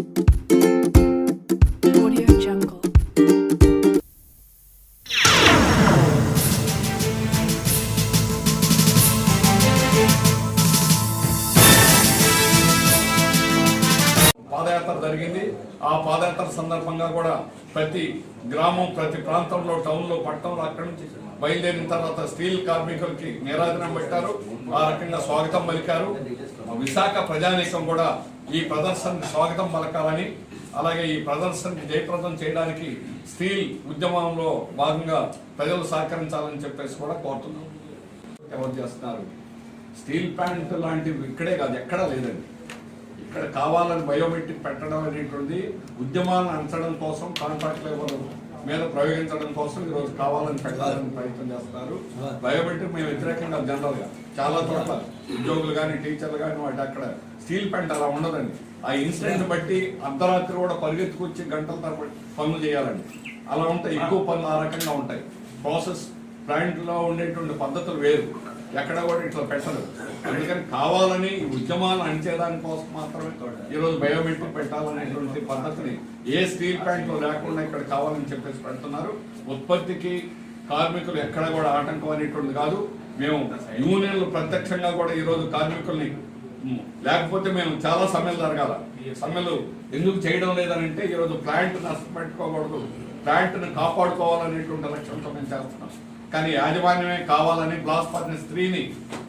you పాదయాత్ర జరిగింది. ఆ పాదయాత్ర సందర్భంగా కూడా ప్రతి గ్రామం ప్రతి ప్రాంతంలో టౌన్లో పట్టణంలో అక్కడి నుంచి బయలుదేరిన తర్వాత స్టీల్ కార్మికులకి నిరాజనం పెట్టారు. ఆ రకంగా స్వాగతం పలికారు. విశాఖ ప్రజానీకం కూడా ఈ ప్రదర్శనకి స్వాగతం పలకాలని అలాగే ఈ ప్రదర్శనకి జయప్రదం చేయడానికి స్టీల్ ఉద్యమంలో భాగంగా ప్రజలు సహకరించాలని చెప్పేసి కూడా కోరుతున్నాం. ఎవరు చేస్తున్నారు? స్టీల్ ప్లాంట్ లాంటివి ఇక్కడే కాదు ఎక్కడా లేదండి. ఇక్కడ కావాలని బయోమెట్రిక్ పెట్టడం అనేటువంటి ఉద్యమాలను అంచడం కోసం కాంట్రాక్ట్ లేబర్ మీద ప్రయోగించడం కోసం ఈరోజు కావాలని పెట్టాలని ప్రయత్నం చేస్తున్నారు. బయోమెట్రిక్ మేము వ్యతిరేకంగా జనరల్గా చాలా చోట్ల ఉద్యోగులు కానీ టీచర్లు కానీ వాటి అక్కడ స్టీల్ పెంట్ అలా ఉండదండి. ఆ ఇన్సిడెంట్ బట్టి అర్ధరాత్రి కూడా పరిగెత్తుకొచ్చి గంటల తరబడి పనులు చేయాలండి. అలా ఉంటాయి ఎక్కువ పనులు ఆ రకంగా ఉంటాయి. ప్రాసెస్ ప్లాంట్లో ఉండేటువంటి పద్ధతులు వేరు. ఎక్కడ కూడా ఇట్లా పెట్టరు. అందుకని కావాలని ఉద్యమాలు ఉద్యమాలను కోసం మాత్రమే ఈరోజు బయోమెట్రిక్ పెట్టాలనేటువంటి పద్ధతిని ఏ స్టీల్ ప్యాంట్లో లేకుండా ఇక్కడ కావాలని చెప్పేసి పెడుతున్నారు. ఉత్పత్తికి కార్మికులు ఎక్కడ కూడా ఆటంకం అనేటువంటిది కాదు. మేము యూనియన్లు ప్రత్యక్షంగా కూడా ఈరోజు కార్మికుల్ని లేకపోతే మేము చాలా సమ్మెలు జరగాల. సమ్మెలు ఎందుకు చేయడం లేదనంటే ఈరోజు ప్లాంట్ నష్టపెట్టుకోకూడదు ప్లాంట్ను కాపాడుకోవాలనేటువంటి లక్ష్యంతో మేము చేస్తున్నాం. కానీ యాజమాన్యమే కావాలని గ్లాస్ ఫర్నెస్ స్త్రీని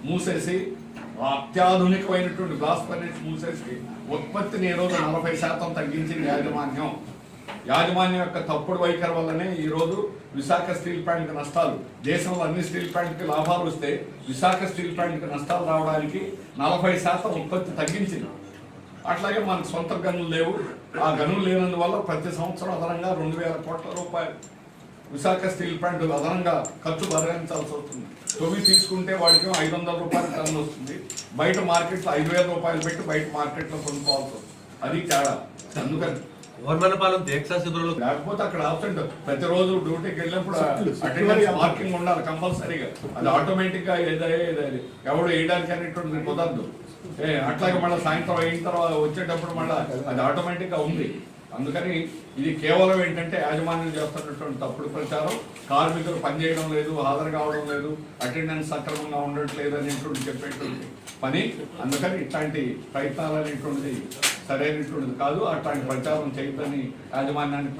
మూసేసి అత్యాధునికమైనటువంటి గ్లాస్ ఫర్నెస్ మూసేసి ఉత్పత్తిని ఈ రోజు నలభై శాతం తగ్గించింది యాజమాన్యం. యాజమాన్యం యొక్క తప్పుడు వైఖరి వల్లనే ఈరోజు విశాఖ స్టీల్ ప్లాంట్కి నష్టాలు. దేశంలో అన్ని స్టీల్ ప్లాంట్కి లాభాలు వస్తే విశాఖ స్టీల్ ప్లాంట్కి నష్టాలు రావడానికి నలభై శాతం ఉత్పత్తి తగ్గించింది. అట్లాగే మనకు సొంత గనులు లేవు. ఆ గనులు లేనందువల్ల ప్రతి సంవత్సరం అదనంగా రెండు వేల కోట్ల రూపాయలు విశాఖ స్టీల్ ప్లాంట్ అదనంగా ఖర్చు భరించాల్సి వస్తుంది. తొమ్మి తీసుకుంటే వాడికి ఐదు వందల రూపాయల టన్ను వస్తుంది. బయట మార్కెట్లో ఐదు వేల రూపాయలు పెట్టి బయట మార్కెట్లో కొనుక్కోవాల్సి వస్తుంది. అది తేడా. అందుకని వర్మనపాలెం దీక్షా శిబిరంలో లేకపోతే అక్కడ ఆబ్సెంట్ ప్రతిరోజు డ్యూటీకి వెళ్ళినప్పుడు అటెండెన్స్ మార్కింగ్ ఉండాలి కంపల్సరీగా. అది ఆటోమేటిక్గా ఎవడు వేయడానికి అనేటువంటి కుదరదు. ఏ అట్లాగే మళ్ళీ సాయంత్రం అయిన తర్వాత వచ్చేటప్పుడు మళ్ళీ అది ఆటోమేటిక్గా ఉంది. అందుకని ఇది కేవలం ఏంటంటే యాజమాన్యం చేస్తున్నటువంటి తప్పుడు ప్రచారం. కార్మికులు పనిచేయడం లేదు హాజరు కావడం లేదు అటెండెన్స్ సక్రమంగా ఉండట్లేదు అనేటువంటి చెప్పేటువంటి పని. అందుకని ఇట్లాంటి ప్రయత్నాలు అనేటువంటిది సరైనటువంటిది కాదు. అట్లాంటి ప్రచారం చేయొద్దని యాజమాన్యానికి